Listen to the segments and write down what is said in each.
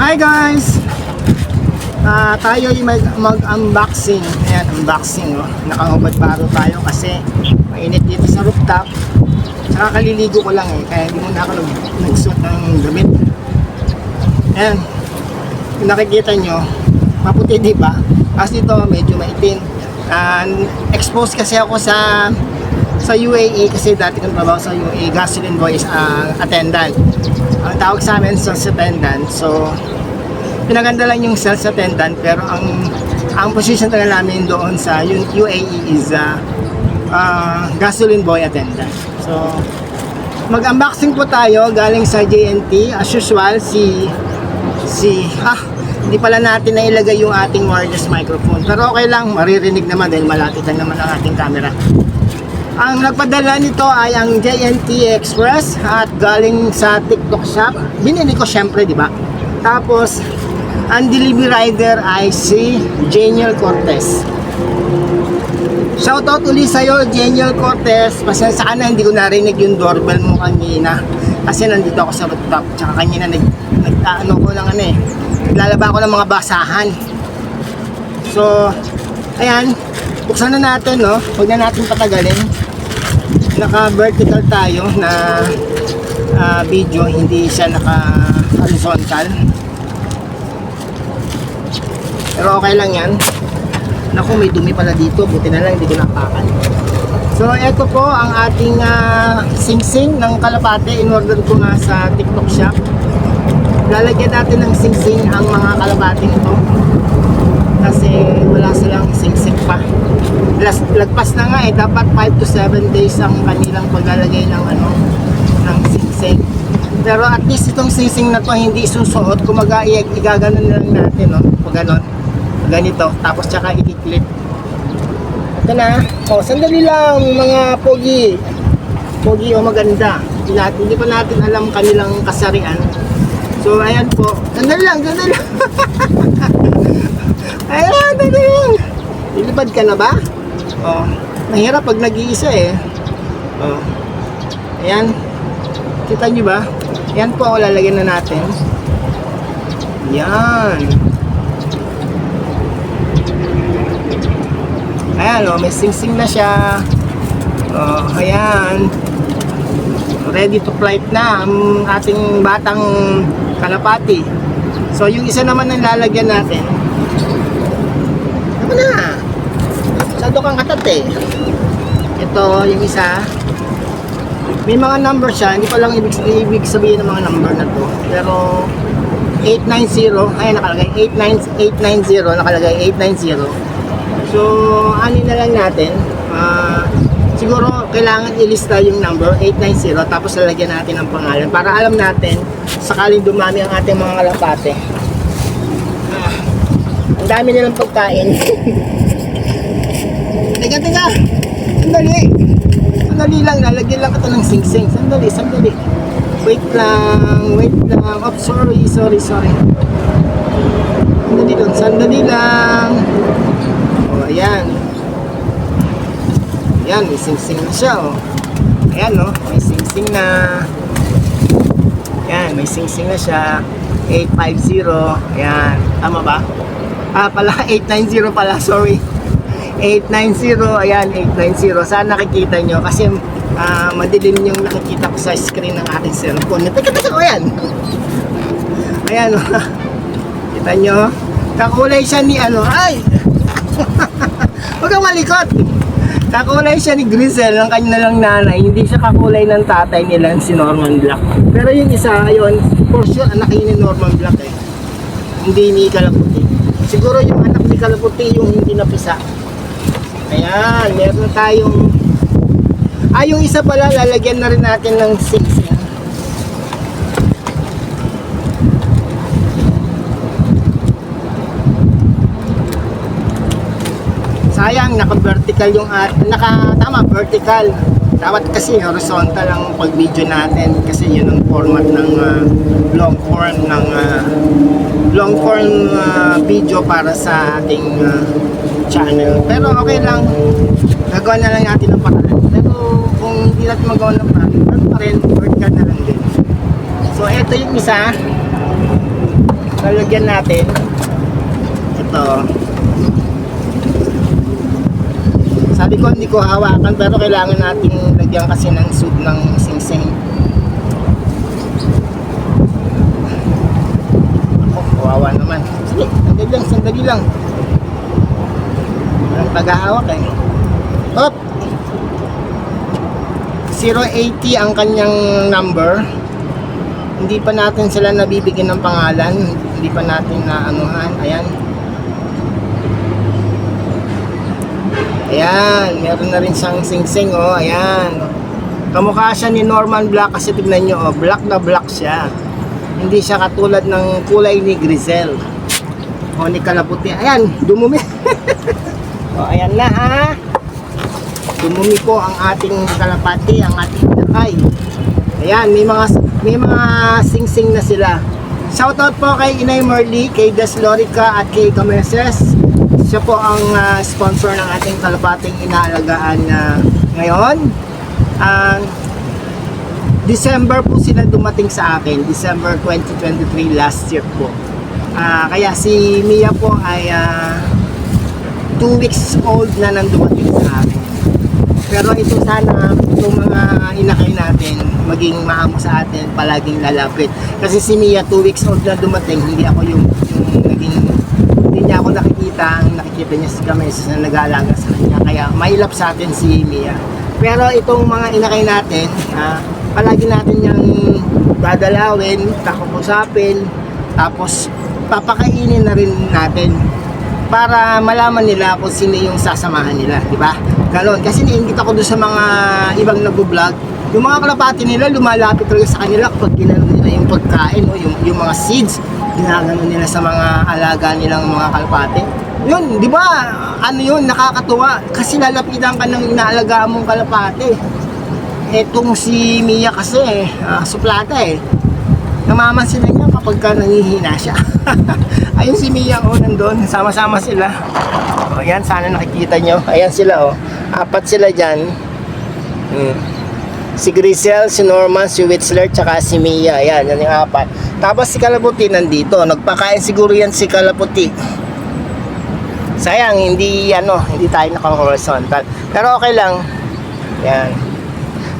Hi guys! Ah, tayo ay mag- mag-unboxing. Ayan, unboxing. Oh. Nakahubad baro tayo kasi mainit dito sa rooftop. Saka kaliligo ko lang eh, kaya hindi muna ako nag- nagsuot ng damit. Ayan, kung nakikita nyo, maputi di ba? Kasi ito medyo maitim. Ah, exposed kasi ako sa sa UAE kasi dati kong trabaho sa UAE gasoline boy is ah, attendant ang tawag sa amin sales attendant so pinaganda lang yung sales attendant pero ang ang position talaga namin doon sa UAE is ah, ah, gasoline boy attendant. So mag-unboxing po tayo galing sa JNT as usual si si ah hindi pala natin na ilagay yung ating wireless microphone. Pero okay lang maririnig naman dahil malapit lang naman ang ating camera ang nagpadala nito ay ang JNT Express at galing sa TikTok shop. Binili ko syempre, di ba? Tapos, ang delivery rider ay si Janiel Cortez. Shoutout uli sa'yo, Janiel Cortez. Pasensya ka na, hindi ko narinig yung doorbell mo kanina. Kasi nandito ako sa rooftop. Tsaka kanina nag, nag ano ko ng ano eh. Naglalaba ko ng mga basahan. So, ayan. Buksan na natin, no? Huwag na natin patagalin naka-vertical tayo na ah, video, hindi siya naka-horizontal. Pero okay lang yan. Naku, may dumi pala dito. Buti na lang, hindi ko napakan. So, ito po ang ating ah, sing-sing ng kalapate. In-order ko nga sa TikTok shop. Lalagyan natin ng sing-sing ang mga kalapate nito. Kasi wala silang sing-sing. Las, lagpas na nga eh, dapat 5 to 7 days ang kanilang paglalagay ng ano, ng sing-sing. Pero at least itong sing-sing na to hindi susuot, kumaga igaganon na lang natin, no? Pag ganon, ganito, tapos tsaka i-clip. Ito na, oh, sandali lang mga pogi. Pogi o maganda. Natin, hindi pa natin alam kanilang kasarian. So, ayan po. Sandali lang, sandali lang. ayan, sandali lang. Lilipad ka na ba? Oh, mahirap pag nag-iisa eh. Oh. Ayan. Kita nyo ba? Ayan po, lalagyan na natin. Yan. Ayan, oh, may sing-sing na siya. Oh, ayan. Ready to flight na ang ating batang kalapati. So, yung isa naman ang lalagyan natin. Ano na? Masyado kang katat eh. Ito, yung isa. May mga number siya. Hindi pa lang ibig, ibig sabihin ng mga number na to. Pero, 890. Ayan, nakalagay. 890, nakalagay 890. So, ano na lang natin. Ah, siguro, kailangan ilista yung number 890. Tapos, lalagyan natin ang pangalan. Para alam natin, sakaling dumami ang ating mga kalapate. Ah, ang dami nilang pagkain. teka, teka. Sandali. Sandali lang. Lalagyan lang ito ng sing-sing. Sandali, sandali. Wait lang. Wait lang. Oh, sorry, sorry, sorry. Sandali lang. Sandali lang. Oh, ayan. Ayan, may sing-sing na siya, oh. Ayan, no? May sing-sing na. Ayan, may sing-sing na siya. 850. Ayan. Tama ba? Ah, pala, 890 pala, sorry. 890, ayan, 890. Saan nakikita nyo? Kasi ah, madilim yung nakikita ko sa screen ng ating cellphone. Teka, teka, oh, ayan. Ayan, oh. Kita nyo? Kakulay siya ni ano, ay! Huwag kang malikot! Kakulay siya ni Grisel, ng kanya lang nanay. Hindi siya kakulay ng tatay nila, si Norman Black. Pero yung isa, ayun, for sure, anak yun ni Norman Black eh. Hindi ni Kalaputi. Siguro yung anak ni Kalaputi yung hindi napisa. Ayan, meron tayong... Ah, yung isa pala, lalagyan na rin natin ng 6. Yan. Sayang, naka-vertical yung at naka tama vertical. Dapat kasi horizontal ang pag-video natin kasi yun ang format ng ah, long form ng ah, long form ah, video para sa ating ah, channel. Pero okay lang. Gagawa na lang natin ng paraan. Pero kung hindi natin magawa ng paraan, ano pa rin, vertical na lang din. So, ito yung isa. lalagyan natin. Ito. Sabi ko hindi ko hawakan pero kailangan nating lagyan kasi ng soup ng sing-sing. Ako, sandali lang, sandali lang. Ang tagahawak eh. Up! 080 ang kanyang number. Hindi pa natin sila nabibigyan ng pangalan. Hindi pa natin na anuhan. Ayan. Ayan, meron na rin siyang sing-sing oh, ayan. Kamukha siya ni Norman Black kasi tignan nyo oh, black na black siya. Hindi siya katulad ng kulay ni Grisel. Ni Kalaputi. Ayan, dumumi. o ayan na ha. Dumumi po ang ating kalapati, ang ating dakay. Ayan, may mga may mga sing-sing na sila. Shoutout po kay Inay Merly, kay Des at kay Cameses. Siya po ang ah, sponsor ng ating kalapating inaalagaan na ngayon. Ang December po sila dumating sa akin, December 2023 last year po. Ah, kaya si Mia po ay 2 weeks old na nang dumating sa akin. Pero ito sana, itong mga inakay natin, maging maamo sa atin, palaging lalapit. Kasi si Mia, 2 weeks old na dumating, hindi ako yung, yung naging, hindi niya ako nakikita, ang nakikita niya si Kameses na nag-aalaga sa kanya. Kaya mailap sa atin si Mia. Pero itong mga inakay natin, ah, palagi natin yung dadalawin, takupusapin, tapos papakainin na rin natin para malaman nila kung sino yung sasamahan nila, di ba? Ganon. Kasi niingit ako doon sa mga ibang nag-vlog. Yung mga kalapati nila, lumalapit talaga sa kanila kapag ginano nila yung pagkain, o yung, yung mga seeds, ginagano nila sa mga alaga nilang mga kalapati. Yun, di ba? Ano yun, nakakatuwa. Kasi lalapitan ka ng inaalagaan mong kalapati. Etong si Mia kasi, ah, suplata eh namamansin na niya kapag ka nangihina siya. Ayun si Mia oh, nandun. Sama-sama sila. O, ayan, sana nakikita nyo. Ayan sila oh. Apat sila dyan. Hmm. Si Grisel, si Norman, si Witzler, tsaka si Mia. Ayan, yan yung apat. Tapos si Kalaputi nandito. Nagpakain siguro yan si Kalaputi. Sayang, hindi ano, hindi tayo naka-horizontal. Pero okay lang. Yan.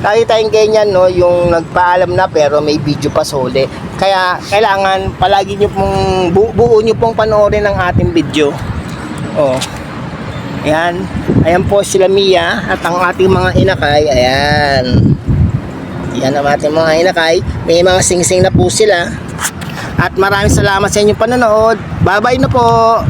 Lagi tayong ganyan, no, yung nagpaalam na pero may video pa sole. Kaya kailangan palagi nyo pong, bu buo nyo pong panoorin ang ating video. Oh. Ayan. Ayan po sila Mia at ang ating mga inakay. Ayan. Yan ang ating mga inakay. May mga sing-sing na po sila. At maraming salamat sa inyong panonood. Bye-bye na po.